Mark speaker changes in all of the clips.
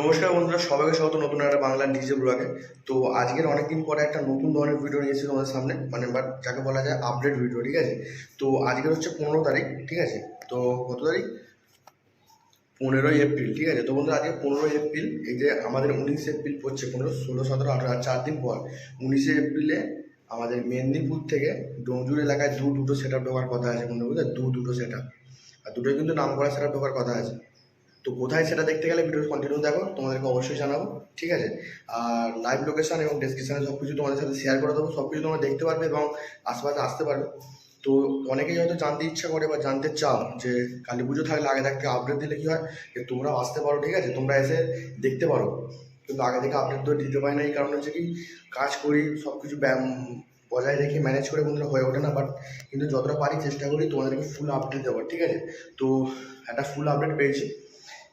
Speaker 1: নমস্কার বন্ধুরা, সবাইকে স্বাগত নতুন একটা বাংলা ডিজে ব্লগে। তো আজকের অনেকদিন পরে একটা নতুন ধরনের ভিডিও নিয়ে তোমাদের সামনে মানে বাট যাকে বলা যায় আপডেট ভিডিও ঠিক আছে? তো আজকের হচ্ছে পনেরো তারিখ, ঠিক আছে? তো কত তারিখ? পনেরোই এপ্রিল, ঠিক আছে? তো বন্ধুরা, আজকে পনেরোই এপ্রিল, এই যে আমাদের উনিশে এপ্রিল পড়ছে, পনেরো, ষোলো, সতেরো, আঠেরো চার দিন পর। উনিশে এপ্রিলে আমাদের মেদিনীপুর থেকে ডোমজুর এলাকায় দু দুটো সেট আপ ঢোকার কথা আছে বন্ধু বুঝলে? দু দুটো সেট আপ আর দুটোই কিন্তু নাম করা সেট আপ ঢোকার কথা আছে। তো কোথায় সেটা দেখতে গেলে ভিডিও কন্টিনিউ দেখো, তোমাদেরকে অবশ্যই জানাব, ঠিক আছে? আর লাইভ লোকেশন এবং ডেসক্রিপশনে সব কিছু তোমাদের সাথে শেয়ার করে দেবো সব কিছু তোমরা দেখতে পারবে এবং আশেপাশে আসতে পারবে। তো অনেকেই হয়তো জানতে ইচ্ছা করে বা জানতে চাও যে কালী পুজো থাকলে আগে থাকতে আপডেট দিলে কী হয়, যে তোমরাও আসতে পারো, ঠিক আছে? তোমরা এসে দেখতে পারো। কিন্তু আগে থেকে আপডেট তো দিতে পারি না, এই কারণ হচ্ছে কি কাজ করি সব কিছু বজায় রেখে ম্যানেজ করে বন্ধুরা হয়ে ওঠে না বাট কিন্তু যতটা পারি চেষ্টা করি তোমাদেরকে ফুল আপডেট দেওয়ার, ঠিক আছে? তো একটা ফুল আপডেট পেয়েছি।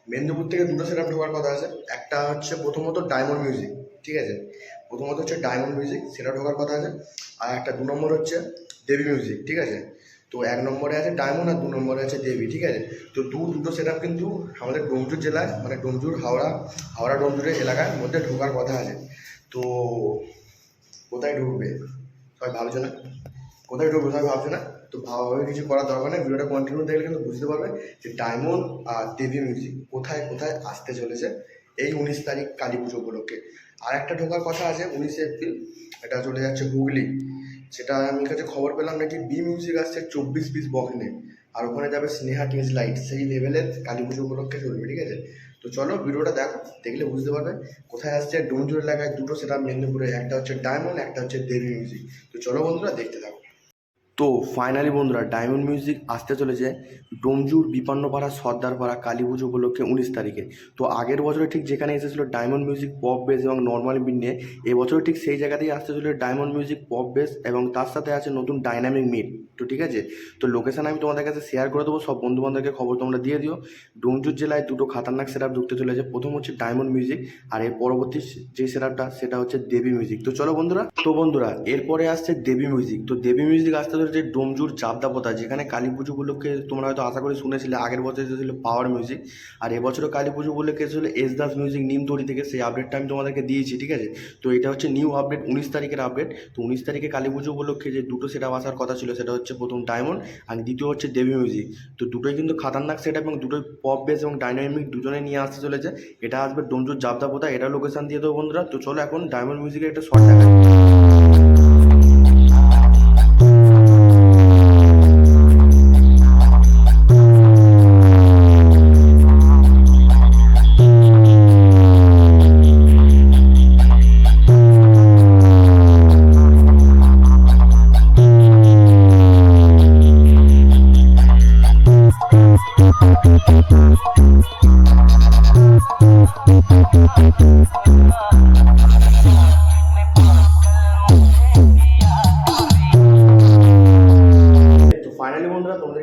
Speaker 1: মেদিনীপুর থেকে দুটো সেট ঢোকার কথা আছে। একটা হচ্ছে প্রথমত ডায়মন্ড মিউজিক ঠিক আছে? প্রথমত হচ্ছে ডায়মন্ড মিউজিক সেটা ঢোকার কথা আছে। আর একটা দু নম্বর হচ্ছে দেবী মিউজিক ঠিক আছে? তো এক নম্বরে আছে ডায়মন্ড আর দু নম্বরে আছে দেবী ঠিক আছে? তো দু, দুটো সেট কিন্তু আমাদের ডোমজুর জেলায় মানে ডোমজুর, হাওড়া হাওড়া ডোমজুরের এলাকার মধ্যে ঢোকার কথা আছে। তো কোথায় ঢুকবে? সবাই ভাবছে না? কোথায় ঢুকবে? সবাই ভাবছে না? তো ভালোভাবে কিছু করার দরকার নেই, ভিডিওটা কন্টিনিউ দেখলে কিন্তু বুঝতে পারবে যে ডায়মন্ড আর দেবী মিউজিক কোথায় কোথায় আসতে চলেছে এই উনিশ তারিখ কালী পুজো উপলক্ষে। আর একটা ঢোকার কথা আছে, উনিশে এপ্রিল, এটা চলে যাচ্ছে হুগলি। সেটা আমি কাছে খবর পেলাম নাকি বি মিউজিক আসছে চব্বিশ পিস বক্সনে আর ওখানে যাবে স্নেহা টিএস লাইট সেই লেভেলের কালী পুজো উপলক্ষে চলবে, ঠিক আছে? তো চলো ভিডিওটা দেখো, দেখলে বুঝতে পারবে কোথায় আসছে, ডোমজুর এলাকায় দুটো, সেটা মেদিনীপুরে, একটা হচ্ছে ডায়মন্ড, একটা হচ্ছে দেবী মিউজিক তো চলো বন্ধুরা দেখতে থাকো। তো ফাইনালি বন্ধুরা ডায়মন্ড মিউজিক আসতে চলেছে ডোমজুর বিপন্নপাড়া সর্দারপাড়া কালী পুজো উপলক্ষে উনিশ তারিখে। তো আগের বছরে ঠিক যেখানে এসেছিল ডায়মন্ড মিউজিক পপ বেস এবং নর্মাল বিট নিয়ে, এবছর ঠিক সেই জায়গাতেই আসতে চলেছে ডায়মন্ড মিউজিক পপ বেস এবং তার সাথে আছে নতুন ডাইনামিক মিট তো ঠিক আছে? তো লোকেশান আমি তোমাদের কাছে শেয়ার করে দেবো, সব বন্ধু বান্ধবকে খবর তোমরা দিয়ে দিও। ডোমজুর জেলায় দুটো খাতারনাক সেটআপ ঢুকতে চলেছে। প্রথম হচ্ছে ডায়মন্ড মিউজিক আর এর পরবর্তী যে সেটআপটা সেটা হচ্ছে দেবী মিউজিক তো চলো বন্ধুরা, তো বন্ধুরা, এরপরে আসছে দেবী মিউজিক তো দেবী মিউজিক আসতে চলেছে ডোমজুর চাপদাপোতা যেখানে কালী পুজো উপলক্ষে তোমরা হয়তো আশা করি শুনেছিলে, আগের বছর এসেছিল পাওয়ার মিউজিক আর এবছরও কালী পুজো উপলক্ষে এসেছিল এস দাস মিউজিক নিমতরি থেকে, সেই আপডেটটা আমি তোমাদেরকে দিয়েছি, ঠিক আছে? তো এটা হচ্ছে নিউ আপডেট উনিশ তারিখের আপডেট তো উনিশ তারিখে কালী পুজো উপলক্ষে যে দুটো সেটআপ আসার কথা ছিল, সেটা হচ্ছে প্রথম ডায়মন্ড আর দ্বিতীয় হচ্ছে দেবী মিউজিক তো দুটোই কিন্তু খাতারনাক সেট এবং দুটোই পপ বেস এবং ডাইনামিক দুজনে নিয়ে আসতে চলেছে। এটা আসবে ডোমজুর জাবদাপোতা এটা লোকেশান দিয়ে দেবো বন্ধুরা, তো চলো এখন ডায়মন্ড মিউজিকের একটা শর্ট দেখা Thank you.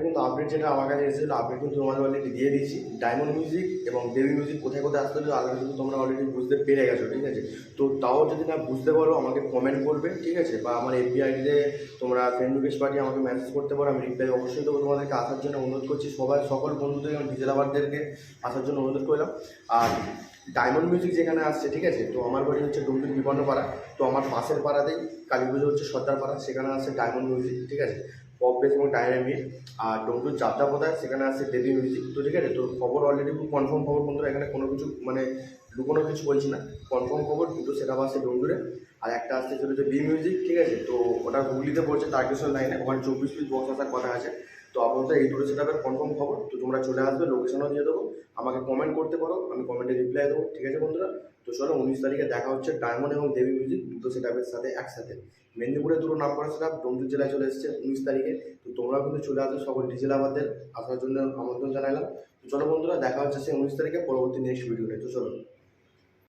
Speaker 1: কিন্তু আপডেট যেটা আমার কাছে এসেছিল আপডেট কিন্তু তোমাদের অলরেডি দিয়ে দিয়েছি। ডায়মন্ড মিউজিক এবং দেবী মিউজিক কোথায় কোথায় আসতে হচ্ছে, আলাদা কিন্তু তোমরা অলরেডি বুঝতে পেরে গেছো, ঠিক আছে? তো তাও যদি না বুঝতে পারো, আমাকে কমেন্ট করবে, ঠিক আছে? বা আমার এফবি আইডিতে তোমরা ফ্রেন্ড রিকোয়েস্ট পাঠিয়ে আমাকে মেসেজ করতে পারো, আমি রিপ্লাই অবশ্যই দেবো তোমাদেরকে। আসার জন্য অনুরোধ করছি সবাই, সকল বন্ধুদের এবং ডিজে লাভারদেরকে আসার জন্য অনুরোধ করলাম। আর ডায়মন্ড মিউজিক যেখানে আসছে, ঠিক আছে? তো আমার বাড়ি হচ্ছে ডুমদুর বিপন্ন পাড়া তো আমার পাশের পাড়াতেই কালী পুজো হচ্ছে সর্দার পাড়া সেখানে আসছে ডায়মন্ড মিউজিক ঠিক আছে? পপ বেস এবং ডাইনামিক আর ডোমটুর যাত্রাপদায় সেখানে আছে দেবী মিউজিক তো ঠিক আছে, তো খবর অলরেডি খুব কনফার্ম খবর বন্ধুরা, এখানে কোনো কিছু মানে লুকোনো কিছু বলছি না। কনফার্ম খবর দুটো সেটা আসছে ডোমডুরে আর একটা আসতে চলেছে বি মিউজিক ঠিক আছে? তো ওটা হুগলিতে পড়ছে তার কিছু লাইনে ওখানে চব্বিশ পিস বক্স আসার কথা আছে। তো আপাতত এই দুটো সেটাপের কনফার্ম খবর। তো তোমরা চলে আসবে লোকেশনও দিয়ে দেবো। আমাকে কমেন্ট করতে পারো, আমি কমেন্টে রিপ্লাই দেবো, ঠিক আছে বন্ধুরা? তো চলো উনিশ তারিখে দেখা হচ্ছে ডায়মন্ড এবং দেবী মিউজিক দুটো সেটাপের সাথে একসাথে। মেদিনীপুরে দুটো নাম করা সেটা ডোমজুর জেলায় চলে এসেছে উনিশ তারিখে। তো তোমরাও কিন্তু চলে আসবে সকল ডিজে লাভারদের আসার জন্য আমন্ত্রণ জানাইলাম। তো চলো বন্ধুরা, দেখা হচ্ছে সেই উনিশ তারিখে, পরবর্তী নেক্সট ভিডিওতে তো চলো।